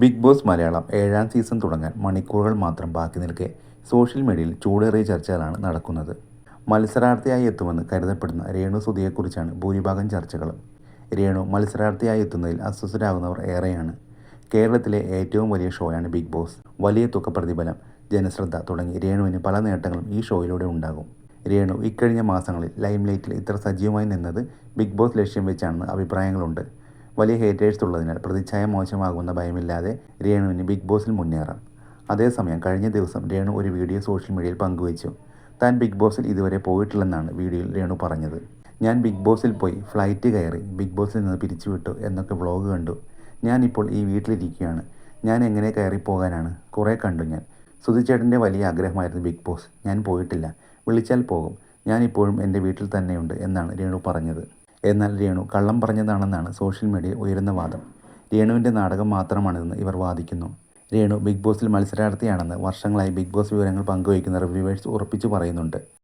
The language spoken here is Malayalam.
ബിഗ് ബോസ് മലയാളം ഏഴാം സീസൺ തുടങ്ങാൻ മണിക്കൂറുകൾ മാത്രം ബാക്കി നിൽക്കെ സോഷ്യൽ മീഡിയയിൽ ചൂടേറിയ ചർച്ചകളാണ് നടക്കുന്നത്. മത്സരാർത്ഥിയായി എത്തുമെന്ന് കരുതപ്പെടുന്ന രേണു സുധിയെക്കുറിച്ചാണ് ഭൂരിഭാഗം ചർച്ചകളും. രേണു മത്സരാർത്ഥിയായി എത്തുന്നതിൽ അസ്വസ്ഥരാകുന്നവർ ഏറെയാണ്. കേരളത്തിലെ ഏറ്റവും വലിയ ഷോയാണ് ബിഗ് ബോസ്. വലിയ തുക പ്രതിഫലം ജനശ്രദ്ധ തുടങ്ങി രേണുവിന് പല നേട്ടങ്ങളും ഈ ഷോയിലൂടെ ഉണ്ടാകും. രേണു ഇക്കഴിഞ്ഞ മാസങ്ങളിൽ ലൈംലൈറ്റിൽ ഇത്ര സജീവമായി നിന്നത് ബിഗ് ബോസ് ലക്ഷ്യം വെച്ചാണെന്ന് അഭിപ്രായങ്ങളുണ്ട്. വലിയ ഹേറ്റേഴ്സ് ഉള്ളതിനാൽ പ്രതിച്ഛായ മോശമാകുന്ന ഭയമില്ലാതെ രേണുവിന് ബിഗ് ബോസിൽ മുന്നേറാം. അതേസമയം കഴിഞ്ഞ ദിവസം രേണു ഒരു വീഡിയോ സോഷ്യൽ മീഡിയയിൽ പങ്കുവച്ചു. താൻ ബിഗ് ബോസിൽ ഇതുവരെ പോയിട്ടില്ലെന്നാണ് വീഡിയോയിൽ രേണു പറഞ്ഞത്. ഞാൻ ബിഗ് ബോസിൽ പോയി ഫ്ലൈറ്റ് കയറി ബിഗ് ബോസിൽ നിന്ന് പിരിച്ചുവിട്ടു എന്നൊക്കെ വ്ളോഗ് കണ്ടു. ഞാനിപ്പോൾ ഈ വീട്ടിലിരിക്കുകയാണ്. ഞാൻ എങ്ങനെ കയറിപ്പോകാനാണ് കുറേ കണ്ടു ഞാൻ. സുധിച്ചേട്ടന്റെ വലിയ ആഗ്രഹമായിരുന്നു ബിഗ് ബോസ്. ഞാൻ പോയിട്ടില്ല. വിളിച്ചാൽ പോകും. ഞാനിപ്പോഴും എന്റെ വീട്ടിൽ തന്നെയുണ്ട് എന്നാണ് രേണു പറഞ്ഞത്. എന്നാൽ രേണു കള്ളം പറഞ്ഞതാണെന്നാണ് സോഷ്യൽ മീഡിയയിൽ ഉയരുന്ന വാദം. രേണുവിന്റെ നാടകം മാത്രമാണിതെന്ന് ഇവർ വാദിക്കുന്നു. രേണു ബിഗ് ബോസിൽ മത്സരാർത്ഥിയാണെന്ന് വർഷങ്ങളായി ബിഗ് ബോസ് വിവരങ്ങൾ പങ്കുവയ്ക്കുന്ന റിവ്യൂവേഴ്സ് ഉറപ്പിച്ചു പറയുന്നുണ്ട്.